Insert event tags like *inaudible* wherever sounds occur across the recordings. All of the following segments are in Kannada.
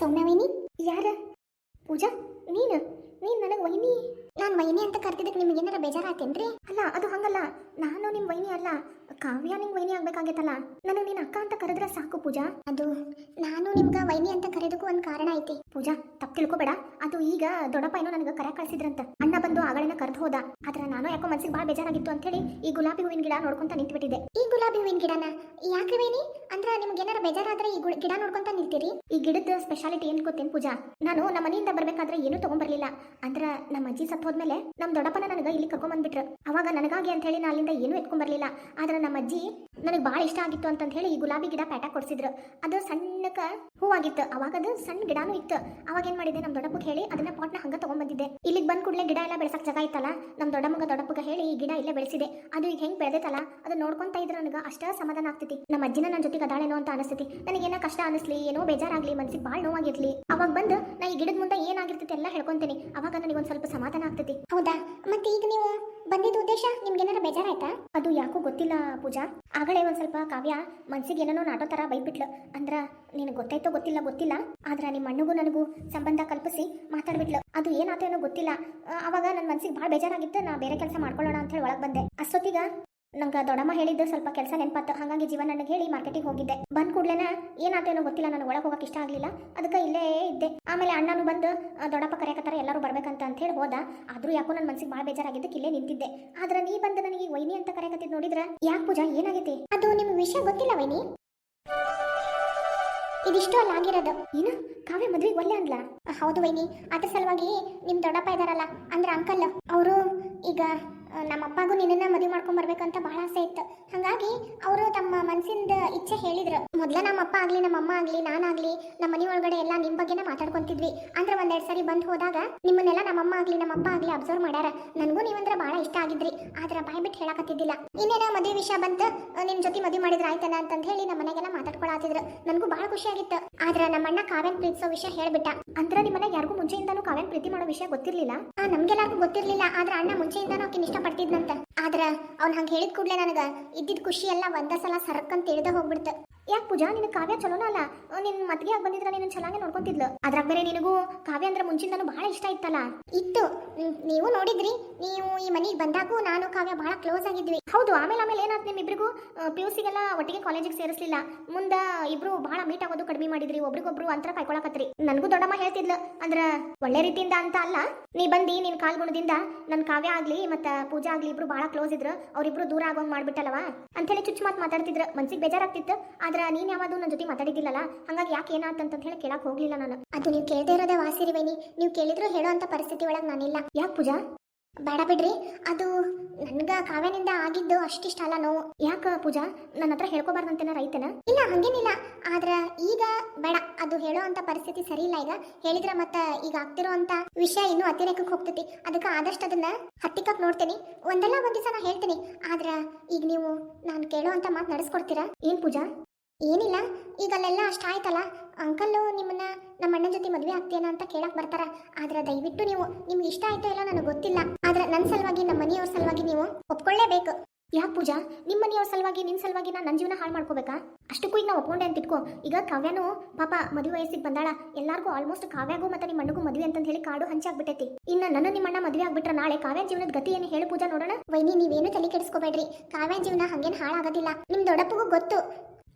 ಸೌಮ್ಯ ವೈನಿ ಯಾರ? ಪೂಜಾ? ನೀನು? ನೀನು ನನಗೆ ವೈನಿ? ನಾನು ವೈನಿ ಅಂತ ಕರೆದಿದ್ದಕ್ಕೆ ನಿಮ್ಗೆ ಏನಾರ ಬೇಜಾರಾತೇನ್ರಿ? ಅಲ್ಲ, ಅದು ಹಂಗಲ್ಲ. ನಾನು ನಿಮ್ಮ ವೈನಿ ಅಲ್ಲ. ಕಾವ್ಯ ನಿಂಗೆ ವೈನಿ ಆಗ್ಬೇಕಾಗೈತಲ್ಲ. ನನಗೆ ನೀನು ಅಕ್ಕ ಅಂತ ಕರೆದ್ರೆ ಸಾಕು ಪೂಜಾ. ಅದು ನಾನು ನಿಮ್ಗೆ ವೈನಿ ಅಂತ ಕರೆದಕ್ಕೂ ಒಂದು ಕಾರಣ ಐತಿ. ಪೂಜಾ, ತಪ್ಪು ತಿಳ್ಕೊಬೇಡ. ಅದು ಈಗ ದೊಡ್ಡಪ್ಪ ಏನೋ ನನಗೆ ಕರೆ ಕಳ್ಸಿದ್ರಂತ. ಅಣ್ಣ ಬಂದು ಆಗಳನ್ನ ಕರೆದು ಹೋದ. ಆದ್ರೆ ನಾನು ಯಾಕೋ ಮನ್ಸಿಗೆ ಭಾಳ ಬೇಜಾರಾಗಿತ್ತು ಅಂತೇಳಿ ಈ ಗುಲಾಬಿ ಹೂವಿನ ಗಿಡ ನೋಡ್ಕೊಂತ ನಿಂತ್ಬಿಟ್ಟಿದ್ದೆ. ಈ ಗುಲಾಬಿ ಹೂವಿನ ಗಿಡನ ಯಾಕೆ ವೈನಿ? ಅಂದ್ರೆ ನಿಮ್ಗೆ ಏನಾರ ಬೇಜಾರಾದ್ರೆ ಈ ಗಿಡ ನೋಡ್ಕೊಂತ ನಿಲ್ತೀರಿ. ಈ ಗಿಡದ ಸ್ಪೆಷಾಲಿಟಿ ಏನ್ ಗೊತ್ತೇನ್ ಪೂಜಾ? ನಾನು ನಮ್ಮ ಮನೆಯಿಂದ ಬರ್ಬೇಕಾದ್ರೆ ಏನೂ ತಗೊಂಡ್ಬರ್ಲಿಲ್ಲ ಅಂದ್ರ ನಮ್ಮ ಅಜ್ಜಿ ಸತ್ ಹೋದ್ಮೇಲೆ ನಮ್ಮ ದೊಡ್ಡಪ್ಪನ ನನಗೆ ಇಲ್ಲಿ ಕರ್ಕೊಂಡ್ ಬಂದ್ಬಿಟ್ರು. ಅವಾಗ ನನಗಾಗಿ ಅಂತ ಹೇಳಿ ನಾ ಅಲ್ಲಿಂದ ಏನೂ ಎತ್ಕೊಂಡ್ ಬರ್ಲಿಲ್ಲ. ಆದ್ರೆ ನಮ್ಮ ಅಜ್ಜಿ ನನಗೆ ಬಾಳ ಇಷ್ಟ ಆಗಿತ್ತು ಅಂತ ಹೇಳಿ ಈ ಗುಲಾಬಿ ಗಿಡ ಪ್ಯಾಟ ಕೊಡ್ಸಿದ್ರು. ಅದು ಸಣ್ಣಕ ಹೂವಾಗಿತ್ತು. ಅವಾಗ ಅದು ಸಣ್ಣ ಗಿಡನೂ ಇತ್ತು. ಅವಾಗ ಏನ್ ಮಾಡಿದೆ ನಮ್ಮ ದೊಡ್ಡಪ್ಪಗೆ ಹೇಳಿ ಅದನ್ನ ಪಾಟ್ನ ಹಂಗ ತಗೊಂಡ್ಬಂದಿದ್ದೆ ಇಲ್ಲಿಗೆ ಬಂದ್ ಕೂಡಲೇ ಗಿಡ ಎಲ್ಲ ಬೆಳೆಸಕ್ ಜಾಗ ಇತ್ತಲ್ಲ ನಮ್ಮ ದೊಡ್ಡಮ್ಮಗ ದೊಡ್ಡಪ್ಪಗ ಹೇಳಿ ಈ ಗಿಡ ಇಲ್ಲೇ ಬೆಳೆಸಿದೆ. ಅದು ಈಗ ಹೆಂಗ್ ಬೆಳೆದೈತಲ್ಲ, ಅದು ನೋಡ್ಕೊಂತ ಇದ್ರೆ ನನಗೆ ಅಷ್ಟ ಸಮಾಧಾನ ಆಗ್ತೈತಿ. ನಮ್ಮ ಅಜ್ಜಿನ ನನ್ನ ಜೊತೆ ಅದಾಳೇನೋ ಅಂತ ಅನಿಸ್ತೈತಿ. ಏನೋ ಕಷ್ಟ ಅನಿಸ್ಲಿ, ಏನೋ ಬೇಜಾರಾಗ್ಲಿ, ಮನ್ಸಿಗೆ ಭಾಳ ನೋವಾಗಿರ್ಲಿ. ಅವಾಗ ಬಂದು ನಾ ಈ ಗಿಡದ ಮುಂದೆ ಏನಾಗಿರ್ತೈತಿ ಎಲ್ಲ ಹೇಳ್ಕೊಂತೀನಿ. ಅವಾಗ ನನಗೆ ಒಂದ್ ಸ್ವಲ್ಪ ಸಮಾಧಾನ ಆಗ್ತದೆ. ಹೌದಾ? ಮತ್ತೆ ಈಗ ನೀವು ಬಂದಿದ್ದ ಉದ್ದೇಶ ನಿಮ್ಗೆ ಏನಾರ ಬೇಜಾರಾಯ್ತಾ? ಅದು ಯಾಕೋ ಗೊತ್ತಿಲ್ಲ ಪೂಜಾ. ಆಗಲೇ ಒಂದ್ ಸ್ವಲ್ಪ ಕಾವ್ಯ ಮನ್ಸಿಗೆ ಏನೋ ನಾಟೋ ತರ ಬೈಬಿಟ್ಲು ಅಂದ್ರ ನಿನಗೆ ಗೊತ್ತಾಯ್ತೋ ಗೊತ್ತಿಲ್ಲ ಗೊತ್ತಿಲ್ಲ? ಆದ್ರ ನಿಮ್ಮ ಅಣ್ಣಗೂ ನನಗೂ ಸಂಬಂಧ ಕಲ್ಪಿಸಿ ಮಾತಾಡ್ಬಿಟ್ಲು. ಅದು ಏನಾತೋ ಏನೋ ಗೊತ್ತಿಲ್ಲ. ಅವಾಗ ನನ್ನ ಮನ್ಸಿಗೆ ಭಾಳ ಬೇಜಾರಾಗಿತ್ತು. ನಾ ಬೇರೆ ಕೆಲಸ ಮಾಡ್ಕೊಳ್ಳೋಣ ಅಂತ ಹೇಳಿ ಒಳಗೆ ಬಂದೆ. ಅಷ್ಟೊತ್ತಿಗ ನಂಗೆ ದೊಡ್ಡಮ್ಮ ಹೇಳಿದ್ದು ಸ್ವಲ್ಪ ಕೆಲಸ ನೆನಪಾತು. ಹಾಗಾಗಿ ಜೀವನ ನನಗೆ ಹೇಳಿ ಮಾರ್ಕೆಟಿಗೆ ಹೋಗಿದ್ದೆ. ಬಂದ್ ಕೂಡ್ಲೇನ ಏನಾತೇನೋ ಗೊತ್ತಿಲ್ಲ, ನನಗೆ ಒಳಗೆ ಹೋಗಕ್ಕೆ ಇಷ್ಟ ಆಗಲಿಲ್ಲ. ಅದಕ್ಕೆ ಇಲ್ಲೇ ಇದ್ದೆ. ಆಮೇಲೆ ಅಣ್ಣನು ಬಂದು ದೊಡ್ಡಪ್ಪ ಕರೆಯಕತ್ತಾರ, ಎಲ್ಲರೂ ಬರ್ಬೇಕಂತ ಅಂತ ಹೇಳಿ ಹೋದ. ಆದ್ರೂ ಯಾಕೋ ನನ್ನ ಮನ್ಸಿಗೆ ಭಾಳ ಬೇಜಾರಾಗಿದ್ದಕ್ಕೆ ಇಲ್ಲೇ ನಿಂತಿದ್ದೆ. ಆದ್ರೆ ನೀ ಬಂದು ನನಗೆ ವೈನಿ ಅಂತ ಕರೆಯಕತ್ತಿದ್ ನೋಡಿದ್ರ, ಯಾಕೆ ಪೂಜಾ, ಏನಾಗೈತಿ? ಅದು ನಿಮ್ಗೆ ವಿಷಯ ಗೊತ್ತಿಲ್ಲ ವೈನಿ. ಇದಿಷ್ಟು ಅಲ್ಲ, ಆಗಿರೋದು. ಏನು? ಕಾವ್ಯ ಮದ್ವೆಗೆ ಒಳ್ಳೆ ಅಂದ್ಲ? ಹೌದು ವೈನಿ. ಅದ್ರ ಸಲುವಾಗಿ ನಿಮ್ ದೊಡ್ಡಪ್ಪ ಇದಾರಲ್ಲ, ಅಂದ್ರೆ ಅಂಕಲ್. ಅವರು ಈಗ ನಮ್ಮ ಅಪ್ಪಗೂ ನಿನ್ನ ಮದುವೆ ಮಾಡ್ಕೊಂಡ್ ಬರ್ಬೇಕಂತ ಬಹಳ ಆಸೆ ಇತ್ತು. ಹಾಗಾಗಿ ಅವರು ತಮ್ಮ ಮನಸ್ಸಿಂದ ಇಚ್ಛೆ ಹೇಳಿದ್ರು. ಮೊದ್ಲ ನಮ್ಮ ಅಪ್ಪ ಆಗ್ಲಿ ನಮ್ಮ ಅಮ್ಮ ಆಗ್ಲಿ ನಾನಾಗ್ಲಿ ನಮ್ಮ ಮನೆ ಒಳಗಡೆ ಎಲ್ಲ ನಿಮ್ ಬಗ್ಗೆನೇ ಮಾತಾಡ್ಕೊಂತಿದ್ವಿ. ಅಂದ್ರೆ ಒಂದೆರಡು ಸರಿ ಬಂದ್ ಹೋದಾಗ ನಿಮ್ಮನ್ನೆಲ್ಲ ನಮ್ಮ ಅಮ್ಮ ಆಗ್ಲಿ ನಮ್ಮ ಅಪ್ಪ ಆಗ್ಲಿ ಅಬ್ಸರ್ವ್ ಮಾಡ್ಯಾರ. ನನಗೂ ನೀವಂದ್ರೆ ಬಹಳ ಇಷ್ಟ ಆಗಿದ್ರಿ. ಆದ್ರ ಬಾಯ್ ಬಿಟ್ಟು ಹೇಳಕತ್ತಿದ್ದಿಲ್ಲ. ಇನ್ನೇನ ಮದುವೆ ವಿಷಯ ಬಂತ ನಿಮ್ ಜೊತೆ ಮದುವೆ ಮಾಡಿದ್ರ ಆಯ್ತಲ್ಲ ಅಂತ ಹೇಳಿ ನಮ್ಮ ಮನೆಗೆಲ್ಲ ಮಾತಾಡ್ಕೊಳತಿದ್ರು. ನನಗೂ ಬಹಳ ಖುಷಿ ಆಗಿತ್ತು. ಆದ್ರ ನಮ್ಮ ಅಣ್ಣ ಕಾವ್ಯನ್ ಪ್ರೀತಿಸೋ ವಿಷಯ ಹೇಳ್ಬಿಟ್ಟ. ಅಂದ್ರೆ ನಿಮ್ಮನೆ ಯಾರಿಗೂ ಮುಂಚೆಯಿಂದಾನು ಕಾವ್ಯನ್ ಪ್ರೀತಿ ಮಾಡೋ ವಿಷಯ ಗೊತ್ತಿರ್ಲಿಲ್ಲ? ಆ, ನಮ್ಗೆಲ್ಲಾರ್ಗೂ ಗೊತ್ತಿರ್ಲಿಲ್ಲ. ಆದ್ರ ಅಣ್ಣ ಮುಂಚೆಯಿಂದಾನು ಆಕಿನ ಇಷ್ಟಪಡ್ತಿದ್ನಂತ ಆದ್ರ ಅವ್ನ್ ಹಂಗ ಹೇಳಿದ ಕೂಡ್ಲೆ ನನಗ ಇದ್ದಿದ್ ಖುಷಿ ಎಲ್ಲ ಒಂದ ಸಲ ಸರಕಂತ ತಿಳಿದ ಹೋಗ್ಬಿಡ್ತ. ಯಾಕೆ ಪೂಜಾ ನಿನ್ ಕಾವ್ಯ ಚಲೋನ ಅಲ್ಲ. ನಿನ್ ಮದ್ಗೆ ಆಗಿ ಬಂದಿದ್ರ ನೀನು ಚೆನ್ನಾಗಿ ನೋಡ್ಕೊಂತಿದ್ಲು. ಅದ್ರಾಗ ಬೇರೆ ನಿನಗೂ ಕಾವ್ಯ ಅಂದ್ರೆ ಮುಂಚಿಂದಾನು ಬಹಳ ಇಷ್ಟ ಇತ್ತಲ್ಲ? ಇತ್ತು. ನೀವು ನೋಡಿದ್ರಿ. ನೀವು ಮನೆಗೆ ಬಂದಾಗೂ ನಾನು, ಕಾವ್ಯ ಬಹಳ ಕ್ಲೋಸ್ ಆಗಿದ್ವಿ. ಹೌದು, ಆಮೇಲೆ ಆಮೇಲೆ ಏನಾಯ್ತು ನಿಮ್ಮಿಬ್ರಿಗೂ ಪಿ ಯು ಸಿಗೆಲ್ಲ ಒಟ್ಟಿಗೆ ಕಾಲೇಜಿಗೆ ಸೇರಿಸಲಿಲ್ಲ. ಮುಂದ ಇಬ್ರು ಬಹಳ ಮೀಟ್ ಆಗೋದು ಕಡಿಮೆ ಮಾಡಿದ್ರಿ. ಒಬ್ರಿಗೊಬ್ರು ಅಂತರ ಕಾಯ್ಕೊಳಕತ್ರಿ. ನನಗೂ ದೊಡ್ಡಮ್ಮ ಹೇಳ್ತಿದ್ಲು, ಅಂದ್ರ ಒಳ್ಳೆ ರೀತಿಯಿಂದ ಅಂತ ಅಲ್ಲ, ನೀ ಬಂದಿ ನಿನ್ ಕಾಲ್ಗುಣದಿಂದ ನನ್ ಕಾವ್ಯ ಆಗ್ಲಿ ಮತ್ತ ಪೂಜಾ ಆಗ್ಲಿ ಇಬ್ರು ಬಹಳ ಕ್ಲೋಸ್ ಇದ್ರು. ಅವ್ರಿಬ್ರು ದೂರ ಆಗೋಂಗ್ ಅಂತ ಹೇಳಿ ಚುಚ್ಚು ಮಾತು ಮಾತಾಡ್ತಿದ್ರು. ಮನ್ಸಿಗೆ ಬೇಜಾರಾಗ್ತಿತ್ತು, ಆದ್ರ ನೀನ್ ಯಾವ್ದು ನನ್ನ ಜೊತೆ ಮಾತಾಡಿದ್ದಿಲ್ಲಲ್ಲ? ಹಂಗಾಗಿ ಯಾಕೆ ಏನಾತಂತ ಹೇಳಿ ಕೇಳಕ್ ಹೋಗ್ಲಿಲ್ಲ ನಾನು. ಅದು ನೀವು ಕೇಳದೇ ಇರೋದೇ ವಾಸಿರಿವೇನಿ ನೀವು ಕೇಳಿದ್ರು ಹೇಳೋ ಅಂತ ಪರಿಸ್ಥಿತಿ ಒಳಗೆ ನಾನಿಲ್ಲ. ಯಾಕೆ ಪೂಜಾ? ಬೇಡ ಬಿಡ್ರಿ. ಅದು ನನ್ಗ ಕಾವ್ಯನಿಂದ ಆಗಿದ್ದು ಅಷ್ಟಿಷ್ಟ ಅಲ್ಲ ನೋವು. ಯಾಕ ಪೂಜಾ? ನನ್ನ ಹತ್ರ ಹೇಳ್ಕೋಬಾರ್ದಂತೇನ ರೈತನ? ಇಲ್ಲ, ಹಂಗೇನಿಲ್ಲ. ಆದ್ರ ಈಗ ಬೇಡ. ಅದು ಹೇಳೋ ಅಂತ ಪರಿಸ್ಥಿತಿ ಸರಿ ಇಲ್ಲ ಈಗ. ಹೇಳಿದ್ರ ಮತ್ತ ಈಗ ಆಗ್ತಿರೋ ಅಂತ ವಿಷಯ ಇನ್ನೂ ಅತಿರೇಕಕ್ಕೆ ಹೋಗ್ತೈತಿ. ಅದಕ್ಕೆ ಆದಷ್ಟು ಅದನ್ನ ಹತ್ತಿಕಕ್ ನೋಡ್ತೀನಿ. ಒಂದಲ್ಲ ಒಂದ್ ದಿವಸ ನಾ ಹೇಳ್ತೀನಿ. ಆದ್ರ ಈಗ ನೀವು ನಾನು ಕೇಳೋ ಅಂತ ಮಾತು ನಡೆಸ್ಕೊಡ್ತೀರಾ? ಏನ್ ಪೂಜಾ? ಏನಿಲ್ಲ. ಈಗ ಅಲ್ಲೆಲ್ಲ ಅಷ್ಟ ಆಯ್ತಲ್ಲ. ಅಂಕಲ್ಲು ನಿಮ್ಮನ್ನ ನಮ್ಮ ಅಣ್ಣನ ಜೊತೆ ಮದ್ವೆ ಆಗ್ತೇನ ಅಂತ ಕೇಳಕ್ ಬರ್ತಾರ. ಆದ್ರೆ ದಯವಿಟ್ಟು ನೀವು ನಿಮ್ಗೆ ಇಷ್ಟ ಆಯ್ತೋ ಇಲ್ಲ ನನಗೆ ಗೊತ್ತಿಲ್ಲ. ಆದ್ರೆ ನನ್ನ ಸಲುವಾಗಿ, ನಮ್ಮ ಮನೆಯವ್ರ ಸಲುವಾಗಿ ನೀವು ಒಪ್ಕೊಳ್ಳೇಬೇಕು. ಯಾಕೆ ಪೂಜಾ? ನಿಮ್ಮ ಮನೆಯವ್ರ ಸಲುವಾಗಿ ನಿನ್ನ ಸಲುವಾಗಿ ನಾನು ನನ್ನ ಜೀವನ ಹಾಳು ಮಾಡ್ಕೋಬೇಕಾ? ಅಷ್ಟಕ್ಕೂ ಈಗ ನಾವು ಒಪ್ಕೊಂಡೆ ಅಂತ ಇಟ್ಕೋ ಈಗ ಕಾವ್ಯನು ಪಾಪ ಮದುವೆ ವಯಸ್ಸಿಗೆ ಬಂದಾಳ. ಎಲ್ಲಾರ್ಗೂ ಆಲ್ಮೋಸ್ಟ್ ಕಾವ್ಯಾಗೂ ಮತ್ತೆ ನಿಮ್ಮ ಅಣ್ಣಗೂ ಮದುವೆ ಅಂತ ಹೇಳಿ ಕಾಡು ಹಂಚಾಗ್ಬಿಟ್ಟೈತಿ ಇನ್ನ ನನ್ನ ನಿಮ್ಮ ಅಣ್ಣ ಮದುವೆ ಆಗ್ಬಿಟ್ರೆ ನಾಳೆ ಕಾವ್ಯ ಜೀವನದ ಗತಿ ಏನು ಹೇಳು ಪೂಜಾ ನೋಡೋಣ. ವೈನಿ, ನೀವೇನು ತಲೆ ಕೆಡಿಸ್ಕೋಬೇಡ್ರಿ. ಕಾವ್ಯ ಜೀವನ ಹಂಗೇನು ಹಾಳಾಗೋದಿಲ್ಲ. ನಿಮ್ ದೊಡ್ಡಪ್ಪಗೂ ಗೊತ್ತು.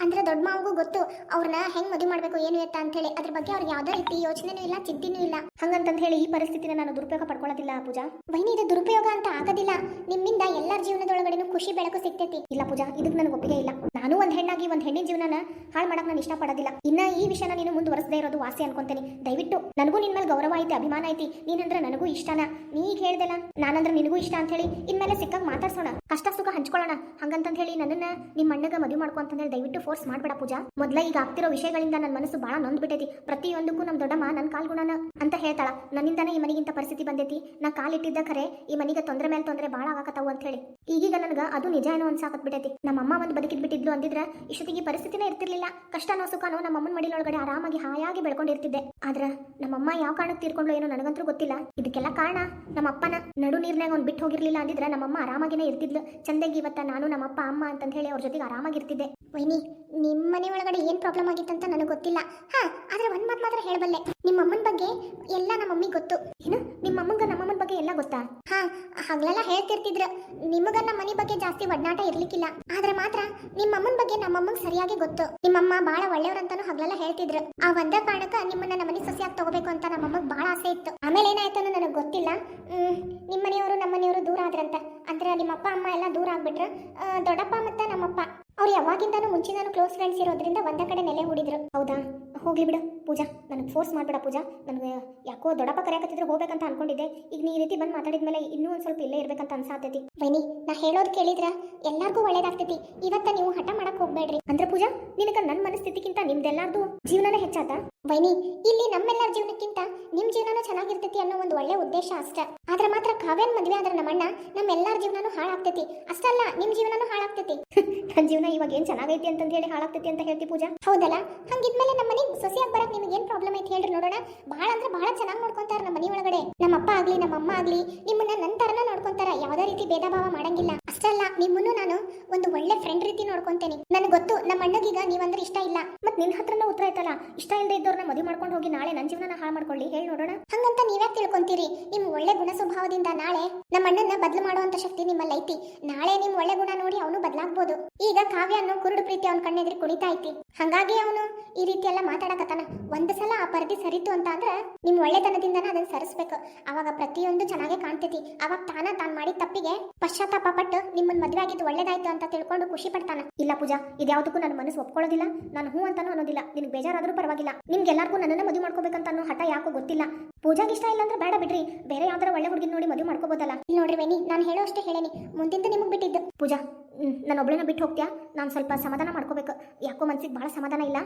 ಅಂದ್ರೆ ದೊಡ್ಡ ಮಾವಗೂ ಗೊತ್ತು, ಅವ್ರನ್ನ ಹೆಂಗ್ ಮದುವೆ ಮಾಡ್ಬೇಕು, ಏನು ಎತ್ತ ಅಂತ ಹೇಳಿ ಅದ್ರ ಬಗ್ಗೆ ಅವ್ರಿಗೆ ಯಾವ್ದೇ ರೀತಿ ಯೋಚನೆನೂ ಇಲ್ಲ, ಚಿಂತೆನೂ ಇಲ್ಲ. ಹಂಗಂತ ಹೇಳಿ ಈ ಪರಿಸ್ಥಿತಿನ ನಾನು ದುರುಪಯೋಗ ಪಡ್ಕೊಳ್ಳೋದಿಲ್ಲ ಪೂಜಾ. ವೈನಿ, ಇದು ದುರುಪಯೋಗ ಅಂತ ಆಗೋದಿಲ್ಲ. ನಿಮ್ಮಿಂದ ಎಲ್ಲರ ಜೀವನದೊಳಗಡೆನೂ ಖುಷಿ, ಬೆಳಕು ಸಿಗ್ತೈತಿ. ಇಲ್ಲ ಪೂಜಾ, ಇದಕ್ಕೆ ನನಗೆ ಒಪ್ಪಿಗೆ ಇಲ್ಲ. ನಾನು ಒಂದ್ ಹೆಣ್ಣಾಗಿ, ಒಂದ್ ಹೆಣ್ಣಿನ ಜೀವನನ ಹಾಳು ಮಾಡಕ್ ನಾನು ಇಷ್ಟಪಡೋದಿಲ್ಲ. ಇನ್ನ ಈ ವಿಷಯನ ನೀನು ಮುಂದುವರೆಸದೇ ಇರೋದು ವಾಸಿ ಅನ್ಕೊಂತೀನಿ. ದಯವಿಟ್ಟು, ನನಗೂ ನಿನ್ ಮೇಲೆ ಗೌರವ ಐತಿ, ಅಭಿಮಾನ ಐತಿ. ನೀನಂದ್ರೆ ನನಗೂ ಇಷ್ಟನ? ನೀ ಈಗ ಹೇಳ್ದಲ್ಲ? ನಾನಂದ್ರೆ ನಿನಗೂ ಇಷ್ಟ ಅಂತ ಹೇಳಿ ಇನ್ಮೇಲೆ ಸಿಕ್ಕಾಗ ಮಾತಾಡ್ಸೋಣ. ಕಷ್ಟ ಸುಖ ಹಂಚ್ಕೊಳ್ಳೋಣ. ಹಂಗಂತ ಹೇಳಿ ನನ್ನನ್ನ ನಿಮ್ಮ ಅಣ್ಣಗ ಮದುವೆ ಮಾಡ್ಕೊಂತ ಹೇಳಿ ದಯವಿಟ್ಟು ಫೋರ್ಸ್ ಮಾಡ್ಬೇಡ ಪೂಜಾ. ಮೊದ್ಲ ಈಗ ಆಗ್ತಿರೋ ವಿಷಯಗಳಿಂದ ನನ್ನ ಮನಸ್ಸು ಬಹಳ ನೊಂದ್ಬಿಟ್ಟೈತಿ ಪ್ರತಿಯೊಂದಕ್ಕೂ ನಮ್ ದೊಡ್ಡಮ್ಮ ನನ್ನ ಕಾಲ್ಗುಣನ ಅಂತ ಹೇಳ್ತಾಳ. ನನ್ನಿಂದಾನೇ ಈ ಮನೆಗಿಂತ ಪರಿಸ್ಥಿತಿ ಬಂದೈತಿ. ನಾ ಕಾಲಿಟ್ಟಿದ್ದ ಖರೆ ಈ ಮನೆಗೆ ತೊಂದರೆ ಮೇಲೆ ತೊಂದರೆ ಭಾಳ ಆಗಕತ್ತಾವು ಅಂತ ಹೇಳಿ. ಈಗೀಗ ನನಗ ಅದು ನಿಜ ಏನೋ ಬಿಟ್ಟೈತಿ ನಮ್ಮಮ್ಮ ಒಂದು ಬದುಕಿದ್ ಬಿಟ್ಟಿದ್ಲು ಅಂದಿದ್ರ ಇಷ್ಟೊತ್ತಿಗೆ ಪರಿಸ್ಥಿತಿನೇ ಇರ್ತಿರ್ಲಿಲ್ಲ. ಕಷ್ಟನೋ ಸುಖನೋ ನಮ್ಮ ಅಮ್ಮನ ಮಡಿಲೊಳಗಡೆ ಆರಾಮಾಗಿ ಹಾಯಾಗಿ ಬೆಳ್ಕೊಂಡಿರ್ತಿದ್ದೆ. ಆದ್ರ ನಮ್ಮಮ್ಮ ಯಾವ ಕಾರಣಕ್ಕೆ ತೀರ್ಕೊಂಡ್ಲು ಏನೋ ನನಗಂತೂ ಗೊತ್ತಿಲ್ಲ. ಇದಕ್ಕೆಲ್ಲ ಕಾರಣ ನಮ್ಮ ಅಪ್ಪನ. ನಡು ನೀರ್ನಾಗ ಅವ್ನು ಬಿಟ್ಟು ಹೋಗಿರ್ಲಿಲ್ಲ ಅಂದಿದ್ರೆ ನಮ್ಮಮ್ಮ ಆರಾಮಾಗಿನೇ ಇರ್ತಿದ್ಲು. ಚಂದಾಗಿ ಇವತ್ತ ನಾನು ನಮ್ಮಪ್ಪ ಅಮ್ಮ ಅಂತ ಹೇಳಿ ಅವ್ರ ಜೊತೆಗೆ ಆರಾಮಾಗಿರ್ತಿದ್ದೆ. ವೈನಿ ನಿಮ್ಮ ಮನೆ ಒಳಗಡೆ ಏನು ಪ್ರಾಬ್ಲಮ್ ಆಗಿತ್ತಂತ ನನಗೆ ಗೊತ್ತಿಲ್ಲ. ಹಾ, ಆದ್ರೆ ಒಂದು ಮಾತು ಮಾತ್ರ ಹೇಳಬಲ್ಲೆ. ನಿಮ್ಮ ಅಮ್ಮನ ಬಗ್ಗೆ ಎಲ್ಲ ನಮ್ಮ ಮಮ್ಮಿಗೆ ಗೊತ್ತು. ಏನು? ನಿಮ್ಮ ನಮ್ಮಮ್ಮನ ನಮ್ಮ ಅಮ್ಮನ ಬಗ್ಗೆ ಎಲ್ಲ ಗೊತ್ತಾ? ಹಾ ಹಗಲೆಲ್ಲ ಹೇಳ್ತಿರ್ತಿದ್ರು. ನಿಮಗೆ ನಮ್ಮ ಮನೆ ಬಗ್ಗೆ ಜಾಸ್ತಿ ಒಡನಾಟ ಇರಲಿಕ್ಕಿಲ್ಲ. ಆದ್ರೆ ಮಾತ್ರ ನಿಮ್ಮ ಅಮ್ಮನ ಬಗ್ಗೆ ನಮ್ಮ ಅಮ್ಮಂಗೆ ಸರಿಯಾಗಿ ಗೊತ್ತು. ನಿಮ್ಮಮ್ಮ ಬಹಳ ಒಳ್ಳೆಯವ್ರಂತಾನು ಹಗಲೆಲ್ಲ ಹೇಳ್ತಿದ್ರು. ಆ ಒಂದೇ ಕಾರಣಕ್ಕೆ ನಿಮ್ಮನ್ನ ನಮ್ಮ ಮನೆ ಸೊಸೆಯಾಗಿ ತಗೋಬೇಕು ಅಂತ ನಮ್ಮ ಅಮ್ಮಗೆ ಭಾಳ ಆಸೆ ಇತ್ತು. ಆಮೇಲೆ ಏನಾಯ್ತು ನನಗೆ ಗೊತ್ತಿಲ್ಲ. ನಿಮ್ಮ ಮನೆಯವರು ನಮ್ಮ ಮನೆಯವರು ದೂರ ಆದ್ರಂತ. ಅಂದ್ರೆ ನಿಮ್ಮ ಅಪ್ಪ ಅಮ್ಮ ಎಲ್ಲ ದೂರ ಆಗ್ಬಿಟ್ರು. ದೊಡ್ಡಪ್ಪ ಮತ್ತೆ ನಮ್ಮಪ್ಪ. ಅವ್ರು ಯಾವಾಗಿಂದಾನು ಮುಂಚಿನಾನು ಕ್ಲೋಸ್ ಫ್ರೆಂಡ್ಸ್ ಇರೋದ್ರಿಂದ ಒಂದೇ ಕಡೆ ನೆಲೆ ಹೂಡಿದ್ರು. ಹೌದಾ? ಹೋಗ್ಲಿ ಬಿಡು, ಪೂಜಾ. ನನಗೆ ಫೋರ್ಸ್ ಮಾಡ್ಬೇಡ ಪೂಜಾ. ನನಗೆ ಯಾಕೋ ದೊಡ್ಡಪ್ಪ ಕರೆಯಕತ್ತಿದ್ರು ಹೋಗ್ಬೇಕಂತ ಅನ್ಕೊಂಡಿದ್ದೆ. ಈಗ ನೀ ಈ ರೀತಿ ಬಂದು ಮಾತಾಡಿದ್ಮೇಲೆ ಇನ್ನೂ ಒಂದು ಸ್ವಲ್ಪ ಇಲ್ಲೇ ಇರ್ಬೇಕಂತ ಅನ್ಸಾತೈತಿ. ಬೈನಿ ನಾ ಹೇಳೋದು ಕೇಳಿದ್ರ? ಎಲ್ಲಾರ್ಗೂ ಒಳ್ಳೇದಾಗ್ತೈತಿ. ಇವತ್ತ ನೀವು ಹಠ ಮಾಡಕ್ ಹೋಗ್ಬೇಡ್ರಿ. ಅಂದ್ರೆ ಪೂಜಾ, ನಿನಗ ನನ್ನ ಮನಸ್ಥಿತಿಗಿಂತ ನಿಮ್ದೆಲ್ಲಾರ್ದು ಜೀವನನೇ ಹೆಚ್ಚಾತ? ವೈನಿ, ಇಲ್ಲಿ ನಮ್ಮೆಲ್ಲರ ಜೀವನಕ್ಕಿಂತ ನಿಮ್ ಜೀವನನೂ ಚೆನ್ನಾಗಿರ್ತೈತಿ ಅನ್ನೋ ಒಂದು ಒಳ್ಳೆ ಉದ್ದೇಶ ಅಷ್ಟ. ಆದ್ರೆ ಮಾತ್ರ ಕಾವ್ಯನ್ ಮದ್ವೆ ಆದ್ರೆ ನಮ್ಮಣ್ಣ ನಮ್ಮೆಲ್ಲರ ಜೀವನನೂ ಹಾಳಾಗ್ತೈತಿ. ಅಷ್ಟಲ್ಲ, ನಿಮ್ ಜೀವನನೂ ಹಾಳಾಗ್ತೈತಿ. *laughs* ನನ್ ಜೀವನ ಇವಾಗ ಏನ್ ಚೆನ್ನಾಗೈತಿ ಅಂತ ಹೇಳಿ ಹಾಳಾಗ್ತೈತಿ ಅಂತ ಹೇಳ್ತಿ ಪೂಜಾ? ಹೌದಲ್ಲ? ಹಂಗಿದ್ಮೇಲೆ ನಮ್ಮ ಮನೆಗೆ ಸೊಸೆಯಾಗಿ ಬರಕ್ ನಿಮ್ಗೆ ಏನ್ ಪ್ರಾಬ್ಲಮ್ ಐತಿ ಹೇಳ್ರಿ ನೋಡೋಣ. ಬಹಳ ಅಂದ್ರೆ ಬಹಳ ಚೆನ್ನಾಗಿ ನೋಡ್ಕೊಂತಾರ ನಮ್ಮ ಮನೆ ಒಳಗಡೆ. ನಮ್ಮ ಅಪ್ಪ ಆಗ್ಲಿ, ನಮ್ಮ ಅಮ್ಮ ಆಗ್ಲಿ, ನಿಮ್ಮನ್ನ ನನ್ನ ತರನ ನೋಡ್ಕೊಂತಾರ. ಯಾವ್ದೇ ರೀತಿ ಭೇದ ಭಾವ ಮಾಡಂಗಿಲ್ಲ. ಅಷ್ಟಲ್ಲ, ನಿಮ್ಮನ್ನು ನಾನು ಒಂದು ಒಳ್ಳೆ ಫ್ರೆಂಡ್ ರೀತಿ ನೋಡ್ಕೊಂತೇನೆ. ನನಗೆ ಗೊತ್ತು ನಮ್ಮ ಅಣ್ಣಗೀಗ ನೀವಂದ್ರೆ ಇಷ್ಟ ಇಲ್ಲ. ಮತ್ ನಿನ್ ಆಯ್ತಲ್ಲ ಇಷ್ಟ ಇಲ್ಲದೆ ಇದ್ದವ್ರನ್ನ ಮದುವೆ ಮಾಡ್ಕೊಂಡು ಹೋಗಿ ನಾಳೆ ನನ್ನ ಜೀವನ ಹಾಳು ಮಾಡ್ಕೊಳ್ಳಿ. ಹೇಳಿ ನೋಡೋಣ. ಹಂಗಂತ ನೀವ್ಯಾಕೆ ತಿಳ್ಕೊಂತೀರಿ? ನಿಮ್ ಒಳ್ಳೆ ಗುಣ ಸ್ವಭಾವದಿಂದ ನಾಳೆ ನಮ್ಮ ಅಣ್ಣನ ಬದಲು ಮಾಡುವಂತ ಶಕ್ತಿ ನಿಮ್ಮಲ್ಲಿ ಐತಿ ನಾಳೆ ನಿಮ್ ಒಳ್ಳೆ ಗುಣ ನೋಡಿ ಅವನು ಬದಲಾಗ್ಬೋದು. ಈಗ ಕಾವ್ಯ ಅನ್ನೋ ಕುರುಡು ಪ್ರೀತಿ ಅವನ ಕಣ್ಣೆದ್ರಿ ಕುಣಿತಾ ಐತಿ. ಹಂಗಾಗಿ ಅವನು ಈ ರೀತಿ ಎಲ್ಲ ಮಾತಾಡಕತ್ತಾನ. ಒಂದ್ ಸಲ ಆ ಪರದಿ ಸರಿತು ಅಂತ ಅಂದ್ರ ನಿಮ್ ಒಳ್ಳೆತನದಿಂದನ ಅದನ್ನ ಸರಿಸ್ಬೇಕು. ಅವಾಗ ಪ್ರತಿಯೊಂದು ಚೆನ್ನಾಗೇ ಕಾಣ್ತೈತಿ. ಅವಾಗ ತಾನ ತಾನ್ ಮಾಡಿದ ತಪ್ಪಿಗೆ ಪಶ್ಚಾತ್ತಾಪ ಪಟ್ಟು ನಿಮ್ಮನ್ ಮದ್ವೆ ಆಗಿದ್ದು ಒಳ್ಳೇದಾಯ್ತು ಅಂತ ತಿಳ್ಕೊಂಡು ಖುಷಿ ಪಡ್ತಾನ. ಇಲ್ಲ ಪೂಜಾ, ಇದ್ಯಾವುದಕ್ಕೂ ನನ್ನ ಮನಸ್ಸು ಒಪ್ಕೊಳ್ಳೋದಿಲ್ಲ. ನಾನು ಹೂ ಅಂತಾನು ಅನ್ನೋದಿಲ್ಲ. ನಿನ್ಗೆ ಬೇಜಾರಾದ್ರೂ ಪರವಾಗಿಲ್ಲ. ನಿಮ್ಗೆಲ್ಲರಿಗೂ ನನ್ನನ್ನ ಮದುವೆ ಮಾಡ್ಕೋಬೇಕಂತ ಅನ್ನೋ ಹಠ ಯಾಕೋ ಗೊತ್ತಿಲ್ಲ. ಪೂಜಾಗೆ ಇಷ್ಟ ಇಲ್ಲ ಅಂದ್ರೆ ಬೇಡ ಬಿಡ್ರಿ. ಬೇರೆ ಯಾವ್ದಾರ ಒಳ್ಳೆ ಹುಡುಗಿ ನೋಡಿ ಮದುವೆ ಮಾಡ್ಕೋಬೋದಲ್ಲ. ಇಲ್ಲಿ ನೋಡ್ರಿ ವೇಣಿ ನಾನು ಹೇಳೋ ಅಷ್ಟೇ ಹೇಳೇನಿ. ಮುಂದಿಂದ ನಿಮಗೆ ಬಿಟ್ಟಿದ್ದು. ಪೂಜಾ ನಾನು ಒಬ್ಳನ್ನ ಬಿಟ್ಟು ಹೋಗ್ತೀಯಾ? ನಾನು ಸ್ವಲ್ಪ ಸಮಾಧಾನ ಮಾಡ್ಕೋಬೇಕು. ಯಾಕೋ ಮನ್ಸಿಗೆ ಬಹಳ ಸಮಾಧಾನ ಇಲ್ಲ.